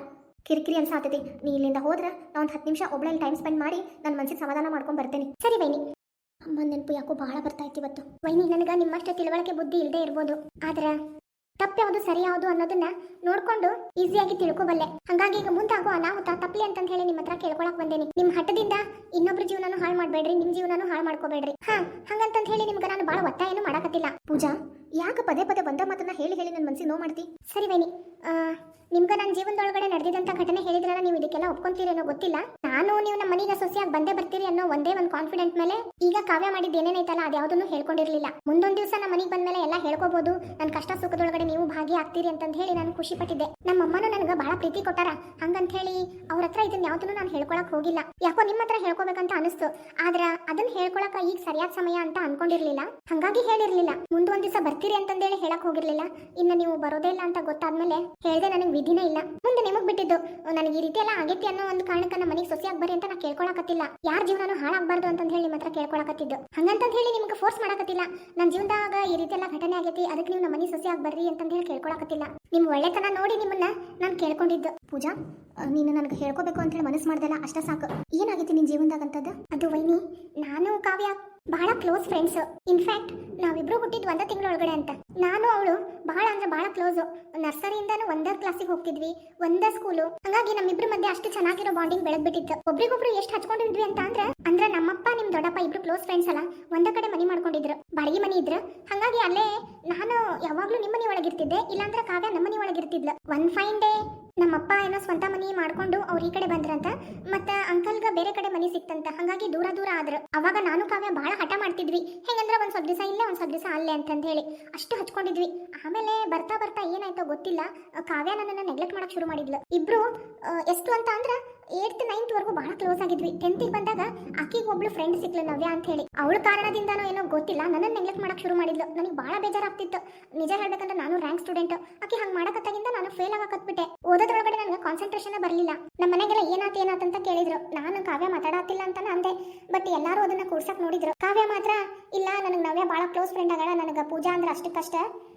ಕಿರಿಕಿರಿ ಅನ್ಸಾತೈತಿ. ನೀ ಇಲ್ಲಿಂದ ಹೋದ್ರೆ ನಾ ಒಂದು ಹತ್ತು ನಿಮಿಷ ಒಬ್ಳಲ್ಲಿ ಟೈಮ್ ಸ್ಪೆಂಡ್ ಮಾಡಿ ನನ್ನ ಮನ್ಸಿಗೆ ಸಮಾಧಾನ ಮಾಡ್ಕೊಂಡ್ ಬರ್ತೇನೆ. ಸರಿ ವೈನಿ ಅಮ್ಮ ನೆನಪು ಯಾಕೋ ಬಹಳ ಬರ್ತಾ ಇತ್ತು ಇವತ್ತು. ವೈನಿ ನನಗ ನಿಮ್ಮಷ್ಟು ತಿಳುವಳಿಕೆ ಬುದ್ಧಿ ಇಲ್ಲದೆ ಇರ್ಬೋದು. ಆದ್ರೆ ತಪ್ಪು ಯಾವುದು ಸರಿ ಯಾವುದು ಅನ್ನೋದನ್ನ ನೋಡ್ಕೊಂಡು ಈಸಿಯಾಗಿ ತಿಳ್ಕೊಬಲ್ಲೆ. ಹಂಗಾಗಿ ಈಗ ಮುಂದಾಗೋ ಅನಾಹುತ ತಪ್ಪಲಿ ಅಂತ ಹೇಳಿ ನಿಮ್ಮ ಹತ್ರ ಕೇಳ್ಕೊಳಕ್ ಬಂದೇನಿ. ನಿಮ್ ಹಠದಿಂದ ಇನ್ನೊಬ್ರ ಜೀವನನು ಹಾಳು ಮಾಡ್ಬೇಡ್ರಿ ನಿಮ್ ಜೀವನನು ಹಾಳು ಮಾಡ್ಕೋಬೇಡ್ರಿ. ಹಾ ಹಂಗಂತ ಹೇಳಿ ನಿಮ್ಗೆ ನಾನು ಬಹಳ ಒತ್ತಾಯನು ಮಾಡಕತ್ತಿಲ್ಲ. ಪೂಜಾ ಯಾಕೆ ಪದೇ ಪದೇ ಬಂದ ಮಾತನ್ನ ಹೇಳಿ ಹೇಳಿ ನನ್ನ ಮನ್ಸಿಗೆ ನೋವು ಮಾಡ್ತಿ? ಸರಿ ಆ, ನಿಮ್ಗೆ ನನ್ನ ಜೀವನದೊಳಗಡೆ ನಡೆದಿದಂತ ಘಟನೆ ಹೇಳಿದ್ರಲ್ಲ ನೀವು ಇದಕ್ಕೆಲ್ಲ ಒಪ್ಕೊಂತೀರೇನೋ ಗೊತ್ತಿಲ್ಲ. ನಾನು ನೀವು ನಮ್ಮ ಮನೆಗೆ ಸೊಸೆಯಾಗಿ ಬಂದೇ ಬರ್ತೀರಿ ಅನ್ನೋ ಒಂದೇ ಒಂದು ಕಾನ್ಫಿಡೆಂಟ್ ಮೇಲೆ ಈಗ ಕಾವ್ಯ ಮಾಡಿದ್ದು ಏನೇನೈತಲ್ಲ ಅದ್ಯಾವುದನ್ನು ಹೇಳ್ಕೊಂಡಿರ್ಲಿಲ್ಲ. ಮುಂದೊಂದ್ ದಿವಸ ನಮ್ಮ ಮನೆಗೆ ಬಂದ್ಮೇಲೆ ಎಲ್ಲ ಹೇಳ್ಕೋಬಹುದು ನನ್ನ ಕಷ್ಟ ಸುಖದೊಳಗಡೆ ನೀವು ಭಾಗಿಯಾಗ್ತೀರಿ ಅಂತಂತ ಹೇಳಿ ನಾನು ಖುಷಿ ಪಟ್ಟಿದ್ದೆ. ನಮ್ಮ ಅಮ್ಮನೂ ನನಗೆ ಬಹಳ ಪ್ರೀತಿ ಕೊಟ್ಟಾರ. ಹಂಗಂತ ಹೇಳಿ ಅವ್ರ ಹತ್ರ ಇದನ್ನ ಯಾವ್ದನ್ನು ನಾನು ಹೇಳ್ಕೊಳಕ್ ಹೋಗಿಲ್ಲ. ಯಾಕೋ ನಿಮ್ಮ ಹತ್ರ ಹೇಳ್ಕೋಬೇಕಂತ ಅನಿಸ್ತು. ಆದ್ರ ಅದನ್ನ ಹೇಳ್ಕೊಳಕ ಈಗ ಸರಿಯಾದ ಸಮಯ ಅಂತ ಅನ್ಕೊಂಡಿರ್ಲಿಲ್ಲ. ಹಂಗಾಗಿ ಹೇಳಿರ್ಲಿಲ್ಲ. ಮುಂದೊಂದ್ ದಿವಸ ಬರ್ತೀರಿ ಅಂತಂದೇಳಿ ಹೇಳಕ್ ಹೋಗಿರ್ಲಿಲ್ಲ. ಇನ್ನು ನೀವು ಬರೋದೇ ಇಲ್ಲ ಅಂತ ಗೊತ್ತಾದ್ಮೇಲೆ ಹೇಳ್ದೆ ನನಗೆ ವಿಧಿನೇ ಇಲ್ಲ. ಮುಂದೆ ನಿಮಗ್ ಬಿಟ್ಟಿದ್ದು. ನನಗೆ ಈ ರೀತಿ ಎಲ್ಲ ಆಗೈತಿ ಅನ್ನೋ ಒಂದು ಕಾರಣಕ್ಕ ನಮ್ಮ ಮನೆಗೆ ಸೊಸೆಯಾಗಿ ಬರ್ರಿ ಅಂತ ನಾ ಕೇಳ್ಕೊಳಕತ್ತಿಲ್ಲ. ಯಾರ ಜೀವನನು ಹಾಳಾಗಬಾರ್ದು ಅಂತ ಹೇಳಿ ನಿಮ್ಮ ಹತ್ರ ಕೇಳ್ಕೊಳಕತ್ತಿದ್ದು. ಹಂಗಂತ ಹೇಳಿ ನಿಮ್ಗೆ ಫೋರ್ಸ್ ಮಾಡಕತ್ತಿಲ್ಲ. ನನ್ನ ಜೀವನದಾಗ ಈ ರೀತಿ ಎಲ್ಲ ಘಟನೆ ಆಗೈತಿ ಅದಕ್ಕೆ ನೀವು ನಮ್ಮ ಮನೆ ಸೊಸೆಯಾಗಿ ಬರ್ರಿ ಅಂತ ಹೇಳಿ ಕೇಳ್ಕೊಳಕತ್ತಿಲ್ಲ. ನಿಮ್ ಒಳ್ಳೆತನ ನೋಡಿ ನಿಮ್ಮನ್ನ ನಾನು ಕೇಳ್ಕೊಂಡಿದ್ದು. ಪೂಜಾ ನೀನು ನನಗೆ ಹೇಳ್ಕೋಬೇಕು ಅಂತ ಹೇಳಿ ಮನಸ್ಸು ಮಾಡ್ದಲ್ಲ, ಅಷ್ಟ ಸಾಕು. ಏನಾಗೈತಿ ನಿನ್ ಜೀವನದಾಗ ಅಂತದ್ದು ಅದು ವೈನಿ, ನಾನು ಕಾವ್ಯ ಬಹಳ ಕ್ಲೋಸ್ ಫ್ರೆಂಡ್ಸ್ ಇನ್ಫ್ಯಾಕ್ಟ್ ನಾವಿಬ್ರು ಹುಟ್ಟಿದ್ ಒಂದೇ ತಿಂಗಳೊಳಗಡೆ ಅಂತ. ನಾನು, ಅವಳು ಬಹಳ ಅಂದ್ರೆ ಬಹಳ ಕ್ಲೋಸ್ ನರ್ಸರಿಯಿಂದಾನು ಒಂದೇ ಕ್ಲಾಸಿಗೆ ಹೋಗ್ತಿದ್ವಿ, ಒಂದೇ ಸ್ಕೂಲು ಹಂಗಾಗಿ ನಮ್ಮಿಬ್ರ ಮಧ್ಯೆ ಅಷ್ಟು ಚೆನ್ನಾಗಿರೋ ಬಾಂಡಿಂಗ್ ಬೆಳೆದ್ಬಿಟ್ಟಿತ್ತು ಒಬ್ರಿಗೊಬ್ರು ಎಷ್ಟು ಹಚ್ಕೊಂಡಿದ್ವಿ ಅಂತ ಅಂದ್ರೆ ಅಂದ್ರೆ ನಮ್ಮಪ್ಪ, ನಿಮ್ ದೊಡ್ಡಪ್ಪ ಇಬ್ರು ಕ್ಲೋಸ್ ಫ್ರೆಂಡ್ಸ್ ಅಲ್ಲ, ಒಂದೇ ಕಡೆ ಮನಿ ಮಾಡ್ಕೊಂಡಿದ್ರು. ಬಾಡಿಗೆ ಮನಿ ಇದ್ರು. ಹಂಗಾಗಿ ಅಲ್ಲೇ ನಾನು ಯಾವಾಗ್ಲೂ ನಿಮ್ಮನಿ ಮನೆ ಒಳಗಿರ್ತಿದ್ದೆ, ಇಲ್ಲಾಂದ್ರೆ ಕಾವ್ಯ ನಮ್ಮನಿ ಮನೆ ಒಳಗಿರ್ತಿದ್ಲು. ಒನ್ ಫೈನ್ ಡೇ ನಮ್ಮಪ್ಪ ಏನೋ ಸ್ವಂತ ಮನಿ ಮಾಡ್ಕೊಂಡು ಅವ್ರ ಈ ಕಡೆ ಬಂದ್ರಂತ, ಮತ್ತ ಅಂಕಲ್ಗ ಬೇರೆ ಕಡೆ ಮನಿ ಸಿಕ್ತಂತ, ಹಂಗಾಗಿ ದೂರ ದೂರ ಆದ್ರು. ಅವಾಗ ನಾನು ಕಾವ್ಯ ಬಹಳ ಹಠ ಮಾಡ್ತಿದ್ವಿ. ಹೆಂಗಂದ್ರ ಒಂದ್ ಸ್ವಲ್ಪ ದಿವಸ ಇಲ್ಲೇ, ಒಂದ್ ಸ್ವಲ್ಪ ದಿವಸ ಅಲ್ಲೇ ಅಂತಂದ ಹೇಳಿ ಅಷ್ಟು ಹಚ್ಕೊಂಡಿದ್ವಿ. ಆಮೇಲೆ ಬರ್ತಾ ಬರ್ತಾ ಏನಾಯ್ತೋ ಗೊತ್ತಿಲ್ಲ, ಕಾವ್ಯ ನನ್ನನ್ನ ನೆಗ್ಲೆಕ್ಟ್ ಮಾಡಕ್ ಶುರು ಮಾಡಿದ್ಲು. ಇಬ್ರು ಎಷ್ಟು ಅಂತ ಅಂದ್ರ ಏಟ್ ನೈನ್ತ್ ವರೆಗೂ ಬಹಳ ಕ್ಲೋಸ್ ಆಗಿದ್ವಿ. ಟೆಂತಿಗೆ ಬಂದಾಗ ಆಕಿಗೆ ಒಬ್ಳು ಫ್ರೆಂಡ್ ಸಿಕ್ಲು, ನವ್ಯ ಅಂತ ಹೇಳಿ. ಅವಳ ಕಾರಣದಿಂದನೋ ಏನೋ ಗೊತ್ತಿಲ್ಲ ನನ್ನ ನೆಗ್ಲೆಕ್ಟ್ ಮಾಡಕ್ ಶುರು ಮಾಡಿದ್ಲು. ನನಗೆ ಬಹಳ ಬೇಜಾರಾಗ್ತಿತ್ತು. ನಿಜ ಹೇಳ್ಬೇಕಂದ್ರೆ ನಾನು ರ್ಯಾಂಕ್ ಸ್ಟೂಡೆಂಟ್ ಆಕಿ ಹಂಗ್ ಮಾಡಕತ್ತಾಗಿಂದ ನಾನು ಫೇಲ್ ಆಗಕತ್ಬಿಟ್ಟೆ. ಓದೋದ್ರೊಳಗಡೆ ನನಗೆ ಕಾನ್ಸಂಟ್ರೇಷನ್ ಬರಲಿಲ್ಲ. ನಮ್ಮ ಮನೆಗೆಲ್ಲ ಏನಾತ್ ಏನಾತ್ ಅಂತ ಕೇಳಿದ್ರು. ನಾನು ಕಾವ್ಯ ಮಾತಾಡತ್ತಿಲ್ಲ ಅಂತ ಅಂದೆ. ಬಟ್ ಎಲ್ಲಾರು ಅದನ್ನ ಕೂಡ್ಸಕ್ ನೋಡಿದ್ರು. ಕಾವ್ಯ ಮಾತ್ರ, ಇಲ್ಲ, ನನಗೆ ನವ್ಯ ಬಹಳ ಕ್ಲೋಸ್ ಫ್ರೆಂಡ್ ಆಗಲ್ಲ ನನಗೆ ಪೂಜಾ ಅಂದ್ರೆ ಅಷ್ಟಕ್ಕಷ್ಟ.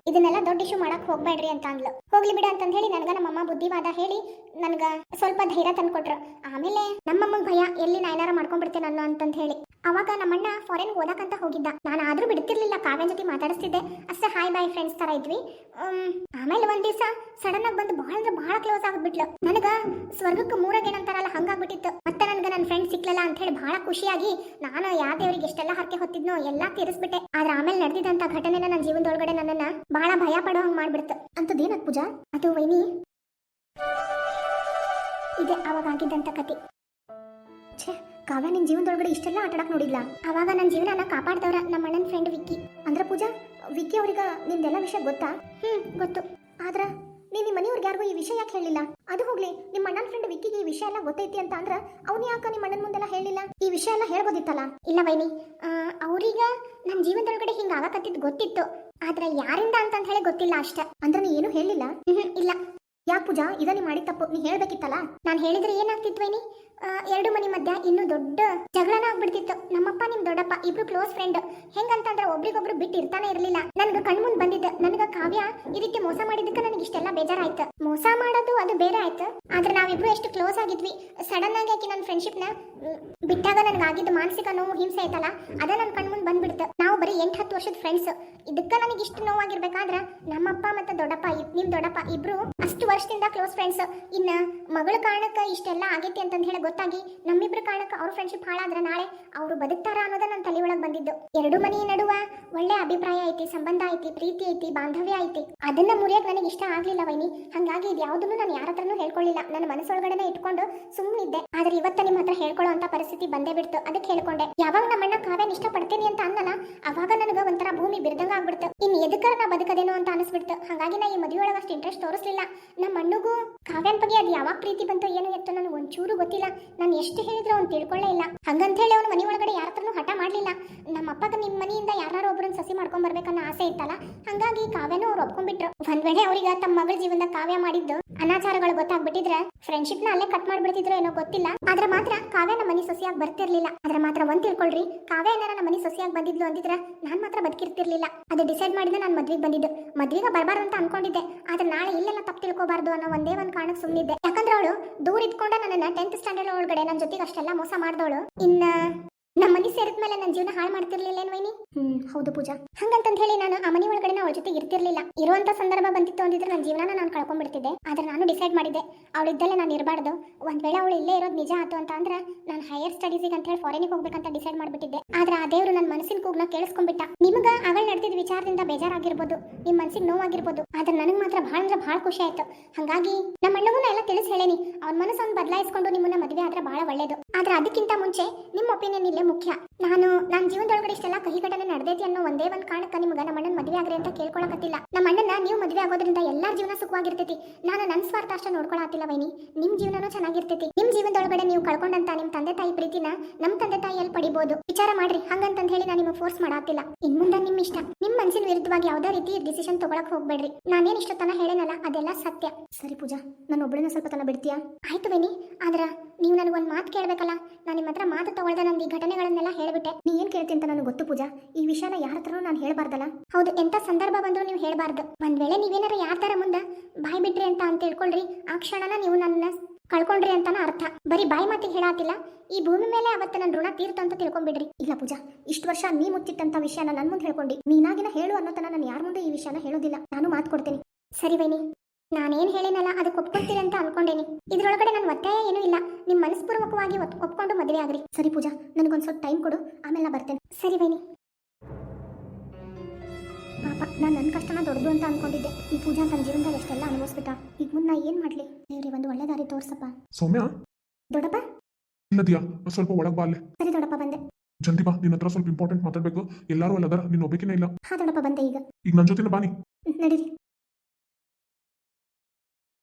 ಇದನ್ನೆಲ್ಲ ದೊಡ್ಡ ಇಶ್ಯೂ ಮಾಡಕ್ ಹೋಗ್ಬೇಡ್ರಿ ಅಂತ ಅಂದ್ಲು ಹೋಗ್ಲಿ ಬಿಡ ಅಂತ ಹೇಳಿ ನನ್ಗ ನಮ್ಮಮ್ಮ ಬುದ್ಧಿವಾದ ಹೇಳಿ ನನ್ಗ ಸ್ವಲ್ಪ ಧೈರ್ಯ ತಂದ್ಕೊಟ್ರು. ಆಮೇಲೆ ನಮ್ಮಮ್ಮಗ್ ಭಯ, ಎಲ್ಲಿ ನಾ ಏನಾರ ಮಾಡ್ಕೊಂಡ್ಬಿಡ್ತೇನೆ ಅನ್ನೋ ಅಂತಂದ ಹೇಳಿ. ಅವಾಗ ನಮ್ಮಣ್ಣ ಫಾರಿನ್ ಓದಕ್ಕಂತ ಹೋಗಿದ್ದ. ನಾನು ಆದ್ರೂ ಬಿಡ್ತಿರ್ಲಿಲ್ಲ ಕಾಗನ್ ಜೊತೆ ಮಾತಾಡಿಸ್ತಿದ್ದೆ. ಅಷ್ಟೇ ಹಾಯ್ ಬಾಯ್ ಫ್ರೆಂಡ್ಸ್ ತರ ಇದ್ವಿ. ಆಮೇಲೆ ಒಂದ್ ದಿವಸ ಸಡನ್ ಆಗಿ ಬಂದು ಬಹಳ ಅಂದ್ರೆ ಬಹಳ ಕ್ಲೋಸ್ ಆಗ್ಬಿಟ್ಲು. ನನಗ ಸ್ವರ್ಗಕ್ಕೆ ಮೂರಗೇನ್ ಅಂತಾರಲ್ಲ ಹಂಗಾಗ್ಬಿಟ್ಟಿತ್ತು. ಮತ್ತೆ ನನ್ಗ ನನ್ನ ಫ್ರೆಂಡ್ ಸಿಕ್ಲಲ್ಲ ಅಂತ ಹೇಳಿ ಬಹಳ ಖುಷಿಯಾಗಿ ನಾನು ಯಾವ ದೇವರಿಗೆ ಎಷ್ಟೆಲ್ಲ ಹರಕೆ ಹೊತ್ತಿದ್ನೋ ಎಲ್ಲಾ ತೀರಿಸ್ಬಿಟ್ಟೆ. ಆದ್ರೆ ಆಮೇಲೆ ನಡೆದಿದ್ದಂತ ಘಟನೆನ ನನ್ನ ಜೀವನದೊಳಗಡೆ ನನ್ನನ್ನ ಬಹಳ ಭಯ ಪಡೋ ಹಂಗ್ ಮಾಡ್ಬಿಡ್ತು. ಅಂತದೇನತ್ ಪೂಜಾ? ಅದು ವೈನಿ? ಇದೆ, ಅವಾಗ ಆಗಿದ್ದಂತ ಕತೆ ಛೇ ಕಾವ್ಯ ನಿನ್ ಜೀವನದೊಳಗಡೆ ಇಷ್ಟೆಲ್ಲ ಆಟ ಆಡಕ್ ನೋಡಿಲ್ಲ ಅವಾಗ ನನ್ನ ಜೀವನನ ಕಾಪಾಡ್ದವ್ರ ನಮ್ಮ ಅಣ್ಣನ ಫ್ರೆಂಡ್ ವಿಕ್ಕಿ. ಅಂದ್ರೆ ಪೂಜಾ ವಿಕ್ಕಿ ಅವ್ರಿಗ ನಿಮ್ದೆಲ್ಲ ವಿಷಯ ಗೊತ್ತಾ? ಹ್ಮ್ ಗೊತ್ತು. ಆದ್ರ ನೀನ್ ನಿಮ್ಮ ಮನೆಯವ್ರಿಗೆ ಯಾರಿಗೂ ಈ ವಿಷಯ ಯಾಕೆ ಹೇಳಿಲ್ಲ? ಅದು ಹೋಗ್ಲಿ ನಿಮ್ಮ ಅಣ್ಣನ ಫ್ರೆಂಡ್ ವಿಕ್ಕಿಗೆ ಈ ವಿಷಯ ಎಲ್ಲ ಗೊತ್ತೈತಿ ಅಂತ ಅಂದ್ರ ಅವ್ನು ಯಾಕ ನಿಮ್ಮ ಅಣ್ಣನ ಮುಂದೆಲ್ಲ ಹೇಳಿಲ್ಲ? ಈ ವಿಷಯ ಎಲ್ಲ ಹೇಳ್ಬೋದಿತ್ತಲ್ಲ? ಇಲ್ಲ ವೈನಿ. ಅವ್ರೀಗ ನನ್ನ ಜೀವನದೊಳಗಡೆ ಹಿಂಗ ಆಗಕತ್ತಿದ್ ಗೊತ್ತಿತ್ತು. ಆದ್ರೆ ಯಾರಿಂದ ಅಂತ ಹೇಳಿ ಗೊತ್ತಿಲ್ಲ ಅಷ್ಟ. ಅಂದ್ರೆ ನೀ ಏನು ಹೇಳಿಲ್ಲ? ಇಲ್ಲ. ಯಾಕೆ ಪೂಜಾ ಇದ ನೀ ಮಾಡಿದ ತಪ್ಪು. ನೀ ಹೇಳ್ಬೇಕಿತ್ತಲ್ಲ? ನಾನು ಹೇಳಿದ್ರೆ ಏನಾಗ್ತಿತ್ತು ವೈನಿ? ಆ, ಎರಡು ಮನೆ ಮಧ್ಯ ಇನ್ನೂ ದೊಡ್ಡ ಜಗಳನ ಆಗ್ಬಿಡ್ತಿತ್ತು. ನಮ್ಮಪ್ಪ, ನಿಮ್ ದೊಡ್ಡಪ್ಪ ಇಬ್ರು ಕ್ಲೋಸ್ ಫ್ರೆಂಡ್ ಹೆಂಗಂತಂದ್ರೆ ಒಬ್ರಿಗೊಬ್ರು ಬಿಟ್ಟು ಇರ್ತಾನೆ ಇರ್ಲಿಲ್ಲ. ನನ್ಗ ಕಣ್ಮುಂದ್ ಬಂದಿದ್ದ. ನನಗ ಕಾವ್ಯ ಈ ರೀತಿ ಮೋಸ ಮಾಡಿದ್ದಕ್ಕೆ ನನಗೆ ಇಷ್ಟೆಲ್ಲ ಬೇಜಾರಾಯ್ತು. ಮೋಸ ಮಾಡೋದು ಅದು ಬೇರೆ ಆಯ್ತು. ಆದ್ರೆ ನಾವಿಬ್ರು ಎಷ್ಟು ಕ್ಲೋಸ್ ಆಗಿದ್ವಿ. ಸಡನ್ ಆಗಿ ಆಕಿ ನನ್ನ ನ ಬಿಟ್ಟಾಗ ನನಗೆ ಆಗಿದ್ದ ಮಾನಸಿಕ ನೋವು, ಹಿಂಸೆ ಆಯ್ತಲ್ಲ, ಅದೇ ನನ್ನ ಕಣ್ಮುಂದ್ ಬಂದ್ಬಿಡ್ತು. ನಾವು ಬರೀ ಎಂಟು, ಹತ್ತು ವರ್ಷದ ಫ್ರೆಂಡ್ಸ್ ಇದಕ್ಕ ನನಗೆ ಇಷ್ಟು ನೋವಾಗಿರ್ಬೇಕಾದ್ರೆ ನಮ್ಮಪ್ಪ ಮತ್ತೆ ದೊಡ್ಡಪ್ಪ ನಿಮ್ ದೊಡ್ಡಪ್ಪ ಇಬ್ರು ಅಷ್ಟು ವರ್ಷದಿಂದ ಕ್ಲೋಸ್ ಫ್ರೆಂಡ್ಸ್ ಇನ್ನ ಮಗಳ ಕಾರಣಕ್ಕ ಇಷ್ಟೆಲ್ಲ ಆಗೈತಿ ಅಂತಂದ್ ಹೇಳಿ ಗೊತ್ತಾಗಿ ನಮ್ಮಿಬ್ಬರ ಕಾರಣಕ್ಕೆ ಅವ್ರ ಫ್ರೆಂಡ್ಶಿಪ್ ಹಾಳಾದ್ರ ನಾಳೆ ಅವರು ಬದುಕ್ತಾರ ಅನ್ನೋದ ನನ್ನ ತಲೆ ಒಳಗೆ ಬಂದಿದ್ದು. ಎರಡು ಮನೆ ನಡುವ ಒಳ್ಳೆ ಅಭಿಪ್ರಾಯ ಐತಿ, ಸಂಬಂಧ ಐತಿ, ಪ್ರೀತಿ ಐತಿ, ಬಾಂಧವ್ಯ ಐತಿ. ಅದನ್ನ ಮುರಿಯಕ್ ನನಗೆ ಇಷ್ಟ ಆಗ್ಲಿಲ್ಲ ವೈನಿ. ಹಂಗಾಗಿ ಇದು ಯಾವ್ದನ್ನು ನಾನು ಯಾರ ಹತ್ರನೂ ಹೇಳ್ಕೊಳ್ಳಿಲ್ಲ ನನ್ನ ಮನಸ್ಸೊಳಗಡೆನೆ ಇಟ್ಕೊಂಡು ಸುಮ್ಮನಿದ್ದೆ ಆದ್ರೆ ಇವತ್ತ ನಿಮ್ಮ ಹತ್ರ ಹೇಳ್ಕೊಳ್ಳೋ ಅಂತ ಪರಿಸ್ಥಿತಿ ಬಂದೇ ಬಿಡ್ತು. ಅದಕ್ಕೆ ಹೇಳ್ಕೊಂಡೆ. ಯಾವಾಗ ನಮ್ಮಣ್ಣ ಕಾವ್ಯನ ಇಷ್ಟಪಡ್ತೀನಿ ಅಂತ ಅನ್ನಲ್ಲ, ಅವಾಗ ನನಗ ಒಂಥರ ಭೂಮಿ ಬಿರ್ದಂಗ ಆಗ್ಬಿಡ್ತು. ಎದಕ್ಕರ ನಾ ಬದುಕದೇನೋ ಅಂತ ಅನಿಸ್ಬಿಡ್ತು. ಹಾಗಾಗಿ ನಾ ಈ ಮದುವೆಯೊಳಗೆ ಅಷ್ಟು ಇಂಟ್ರೆಸ್ಟ್ ತೋರಿಸ್ಲಿಲ್ಲ. ನಮ್ಮ ಅಣ್ಣಗೂ ಕಾವ್ಯನ್ ಬಗ್ಗೆ ಅದು ಯಾವಾಗ ಪ್ರೀತಿ ಬಂತು ಏನು ಎತ್ತು ನನಗೆ ಒಂಚೂರು ಗೊತ್ತಿಲ್ಲ. ನಾನು ಎಷ್ಟು ಹೇಳಿದ್ರು ಅವ್ನು ತಿಳ್ಕೊಳ್ಳೇ ಇಲ್ಲ. ಹಂಗಂತ ಹೇಳಿ ಅವ್ನು ಮನೆ ಒಳಗಡೆ ಯಾರ ಹತ್ರನೂ ಹಠ ಮಾಡಲಿಲ್ಲ. ನಮ್ಮ ಅಪ್ಪಗೆ ನಿಮ್ಮ ಮನೆಯಿಂದ ಯಾರು ಒಬ್ಬರನ್ನ ಸಸಿ ಮಾಡ್ಕೊಂಡ್ ಬರ್ಬೇಕನ್ನೋ ಆಸೆ ಇತ್ತಲ್ಲ? ಹಂಗಾಗಿ ಕಾವ್ಯನೂ ಅವ್ರು ಒಪ್ಕೊಂಡ್ಬಿಟ್ರು. ಒಂದ್ ವೇಳೆ ಅವ್ರಿಗೆ ತಮ್ಮ ಮಗಳ ಜೀವನದ ಕಾವ್ಯ ಮಾಡಿದ್ದು ಅನಾಚಾರಗಳು ಗೊತ್ತಾಗ್ಬಿಟ್ಟಿದ್ರೆ ಫ್ರೆಂಡ್ಶಿಪ್ನ ಅಲ್ಲೇ ಕಟ್ ಮಾಡ್ಬಿಡ್ತಿದ್ರು ಏನೋ ಗೊತ್ತಿಲ್ಲ. ಆದ್ರೆ ಮಾತ್ರ ಕಾವ್ಯ ನಮ್ಮ ಮನೆ ಸೊಸೆಯಾಗಿ ಬರ್ತಿರ್ಲಿಲ್ಲ. ಆದ್ರೆ ಮಾತ್ರ ಒಂದ್ ತಿಳ್ಕೊಳ್ರಿ, ಕಾವ್ಯ ಏನಾರ ನಮ್ಮ ಮನೆ ಸೊಸೆಯಾಗಿ ಬಂದಿದ್ಲು ಅಂದಿದ್ರೆ ನಾನ್ ಮಾತ್ರ ಬದುಕಿರ್ತಿರ್ಲಿಲ್ಲ. ಅದು ಡಿಸೈಡ್ ಮಾಡಿದ ನಾನು ಮದ್ವೆಗೆ ಬಂದಿದ್ದು. ಮದ್ವೆಗೆ ಬರಬಾರ್ದು ಅಂತ ಅನ್ಕೊಂಡಿದ್ದೆ. ಆದ್ರೆ ನಾಳೆ ಇಲ್ಲೆಲ್ಲ ತಪ್ಪು ತಿಳ್ಕೋಬಾರ್ದು ಅನ್ನೋ ಒಂದೇ ಒಂದು ಕಾರಣಕ್ಕೆ ಸುಮ್ಮನಿದ್ದೆ ಯಾಕಂದ್ರೆ ಅವಳು ದೂರ ಇದ್ಕೊಂಡ ನನ್ನ ಟೆಂತ್ ಸ್ಟ್ಯಾಂಡರ್ಡ್ ಒಳಗಡೆ ನನ್ನ ಜೊತೆಗೆ ಅಷ್ಟೆಲ್ಲ ಮೋಸ ಮಾಡಿದವಳು. ಇನ್ನ ನಮ್ಮ ಮನೆ ಸೇರಿದ ಮೇಲೆ ನನ್ನ ಜೀವನ ಹಾಳು ಮಾಡ್ತಿರ್ಲಿಲ್ಲ ಏನ್ ವೈನಿ? ಹ್ಮ್, ಹೌದು ಪೂಜಾ. ಹಂಗಂತಂದ್ ಹೇಳಿ ನಾನು ಆ ಮನೆ ಒಳಗಡೆ ಅವಳ ಜೊತೆ ಇರ್ತಿರ್ಲಿಲ್ಲ. ಇರುವಂತ ಸಂದರ್ಭ ಬಂದಿತ್ತು ಅಂದಿದ್ರೆ ನನ್ನ ಜೀವನ ನಾನು ಕಳ್ಕೊಂಡ್ಬಿಡ್ತಿದ್ದೆ ಆದ್ರೆ ನಾನು ಡಿಸೈಡ್ ಮಾಡಿದ್ದೆ ಅವಳಿದ್ದಲ್ಲೇ ನಾನು ಇರಬಾರ್ದು. ಒಂದ್ ವೇಳೆ ಅವಳು ಇಲ್ಲೇ ಇರೋದು ನಿಜ ಆತು ಅಂತ ಅಂದ್ರೆ ನಾನು ಹೈಯರ್ ಸ್ಟಡೀಸಿಗೆ ಅಂತ ಹೇಳಿ ಫಾರಿನಿಗೆ ಹೋಗ್ಬೇಕಂತ ಡಿಸೈಡ್ ಮಾಡ್ಬಿಟ್ಟಿದ್ದೆ. ಆದ್ರೆ ಆ ದೇವರು ನನ್ನ ಮನಸ್ಸಿನ ಕೂಗ್ನ ಕೇಳಿಸ್ಕೊಂಡ್ಬಿಟ್ಟ. ನಿಮಗ ಅವಳು ನಡೆದಿದ್ದ ವಿಚಾರದಿಂದ ಬೇಜಾರಾಗಿರ್ಬೋದು, ನಿಮ್ ಮನ್ಸಿಗೆ ನೋವಾಗಿರ್ಬೋದು. ಆದ್ರೆ ನನಗೆ ಮಾತ್ರ ಬಹಳ ಅಂದ್ರೆ ಬಹಳ ಖುಷಿ ಆಯ್ತು. ಹಂಗಾಗಿ ನಮ್ಮ ಅಣ್ಣಗೂ ಎಲ್ಲ ತಿಳಿಸಿ ಹೇಳೇನಿ. ಅವ್ನ ಮನಸ್ಸನ್ನು ಬದಲಾಯಿಸ್ಕೊಂಡು ನಿಮ್ಮನ್ನ ಮದುವೆ ಆದ್ರೆ ಬಹಳ ಒಳ್ಳೇದು. ಆದ್ರೆ ಅದಕ್ಕಿಂತ ಮುಂಚೆ ನಿಮ್ಮ ಒಪಿನಿಯನ್ ಇಲ್ಲೇ ಮುಖ್ಯ. ನಾನು ನನ್ನ ಜೀವನದೊಳಗಡೆ ಇಷ್ಟೆಲ್ಲ ಕಹಿ ಘಟನೆ ನಡೆದೈತಿ ಅನ್ನೋ ಒಂದೇ ಒಂದ್ ಕಾರಣಕ್ಕೆ ನಿಮ್ಗೆ ನಮ್ಮ ಅಣ್ಣನ ಮದುವೆ ಆಗ್ರಿ ಅಂತ ಕೇಳ್ಕೊಳಕತ್ತಿಲ್ಲ. ನಮ್ಮ ಅಣ್ಣನ ನೀವು ಮದುವೆ ಆಗೋದ್ರಿಂದ ಎಲ್ಲಾರ ಜೀವನ ಸುಖವಾಗಿರ್ತೈತಿ. ನಾನು ನನ್ನ ಸ್ವಾರ್ಥ ಅಷ್ಟ ನೋಡ್ಕೊಳತ್ತಿಲ್ಲ ವೈನಿ. ನಿಮ್ ಜೀವನನೂ ಚೆನ್ನಾಗಿರ್ತೈತಿ. ನಿಮ್ ಜೀವನದೊಳಗಡೆ ನೀವು ಕಳ್ಕೊಂಡಂತ ನಿಮ್ ತಂದೆ ತಾಯಿ ಪ್ರೀತಿನ ನಮ್ ತಂದೆ ತಾಯಿಯಲ್ಲಿ ಪಡಿಬಹುದು ವಿಚಾರ ಮಾಡ್ರಿ. ಹಂಗಂತ ಹೇಳಿ ನಾನು ನಿಮಗೆ ಫೋರ್ಸ್ ಮಾಡಾತಿಲ್ಲ. ಇನ್ ಮುಂದೆ ನಿಮ್ ಇಷ್ಟ. ನಿಮ್ ಮನಸ್ಸಿನ ವಿರುದ್ಧವಾಗಿ ಯಾವ್ದೇ ರೀತಿ ಡಿಸಿಷನ್ ತಗೊಳಕ್ ಹೋಗ್ಬೇಡ್ರಿ. ನಾನೇನ್ ಇಷ್ಟೊತ್ತನ ಹೇಳೇನಲ್ಲ, ಅದೆಲ್ಲ ಸತ್ಯ. ಸರಿ ಪೂಜಾ, ನಾನು ಒಬ್ಬಳನ್ನ ಸ್ವಲ್ಪ ತನ ಬಿಡ್ತೀಯಾ? ಆಯ್ತು ವೇನಿ. ಆದ್ರ, ನೀವು ನನಗೆ ಒಂದು ಮಾತು ಕೇಳಬೇಕಲ್ಲ. ನಾನು ನಿಮ್ಮ ಹತ್ರ ಮಾತು ತಗೊಳ್ದೆ ನಂದು ಈ ಘಟನೆಗಳನ್ನೆಲ್ಲ ಹೇಳ್ಬಿಟ್ಟೆ. ನೀ ಏನ್ ಕೇಳ್ತಿ ಅಂತ ನನಗೆ ಗೊತ್ತು ಪೂಜಾ. ಈ ವಿಷಯನ ಯಾರ ಹತ್ರನೂ ನಾನು ಹೇಳ್ಬಾರ್ದಲ್ಲ. ಹೌದು, ಎಂತ ಸಂದರ್ಭ ಬಂದರೂ ನೀವು ಹೇಳ್ಬಾರ್ದು. ಒಂದ್ ವೇಳೆ ನೀವೇನಾರ ಯಾರ ತರ ಮುಂದೆ ಬಾಯ್ ಬಿಟ್ರಿ ಅಂತ ಅಂತ ಹೇಳ್ಕೊಳ್ರಿ ಆ ಕ್ಷಣನ ನೀವು ನನ್ನ ಕಳ್ಕೊಂಡ್ರಿ ಅಂತಾನ ಅರ್ಥ. ಬರೀ ಬಾಯಿ ಮಾತಿಗೆ ಹೇಳಾತಿಲ್ಲ. ಈ ಭೂಮಿ ಮೇಲೆ ಅವತ್ತು ನನ್ನ ಋಣ ತೀರ್ತು ಅಂತ ತಿಳ್ಕೊಂಡ್ಬಿಡ್ರಿ. ಇಲ್ಲ ಪೂಜಾ, ಇಷ್ಟು ವರ್ಷ ನೀ ಮುಚ್ಚಿಟ್ಟಂತ ವಿಷಯನ ನನ್ನ ಮುಂದೆ ಹೇಳ್ಕೊಂಡಿ. ನೀನಾಗಿನ ಹೇಳು ಅನ್ನೋತನ ನಾನು ಯಾರ ಮುಂದೆ ಈ ವಿಷಯನ ಹೇಳೋದಿಲ್ಲ. ನಾನು ಮಾತು ಕೊಡ್ತೀನಿ. ಸರಿ ವೈನಿ. ನಾನೇನ್ ಹೇಳಿನಲ್ಲ ಅದಕ್ಕೆ ಒಪ್ಕೊಳ್ತೀರಿ ಅಂತ ಅನ್ಕೊಂಡೇನಿ. ಇದ್ರೊಳಗಡೆ ನನ್ನ ಒತ್ತಾಯ ಏನೂ ಇಲ್ಲ. ನಿಮ್ಮ ಮನಸ್ಪೂರ್ವಕವಾಗಿ ಒತ್- ಒಪ್ಕೊಂಡು ಮದುವೆ ಆಗ್ರಿ. ಸರಿ ಪೂಜಾ ನನಗೊಂದು ಸ್ವಲ್ಪ ಟೈಮ್ ಕೊಡು. ಆಮೇಲೆ ನಾ ಬರ್ತೇನೆ. ಸರಿ ಬೈನಿ. ಪಾಪ ನಾನು ನನ್ನ ಕಷ್ಟನ ದೊಡ್ಡದು ಅಂತ ಅನ್ಕೊಂಡಿದ್ದೆ. ಈ ಪೂಜಾ ತನ್ನ ಜೀವನದಾಗ ಎಷ್ಟೆಲ್ಲ ಅನುಭವಿಸ್ಬಿಟ್ಟ. ಈಗ ಮುಂದೆ ಏನ್ ಏನು ಮಾಡಲಿ? ದೇವ್ರಿ ಒಂದು ಒಳ್ಳೆ ದಾರಿ ತೋರ್ಸಪ್ಪ. ಸೌಮ್ಯ? ದೊಡ್ಡಪ್ಪ? ಇಲ್ಲದಿಯಾ? ಸ್ವಲ್ಪ ಒಳಗ್ ಬಾ ಅಲ್ಲೇ. ಸರಿ ದೊಡ್ಡಪ್ಪ ಬಂದೆ. ಜಲ್ದಿ ಬಾ ನಿನ್ನ ಹತ್ರ ಸ್ವಲ್ಪ ಇಂಪಾರ್ಟೆಂಟ್ ಮಾತಾಡ್ಬೇಕು. ಎಲ್ಲಾರು ಅಲ್ಲದಾರ ನೀನು ಒಬ್ಬಕಿನ ಇಲ್ಲ. ಹಾ ದೊಡ್ಡಪ್ಪ ಬಂದೆ ಈಗ. ಈಗ ನನ್ನ ಜೊತೆನ ಬಾನಿ ನಡೀರಿ.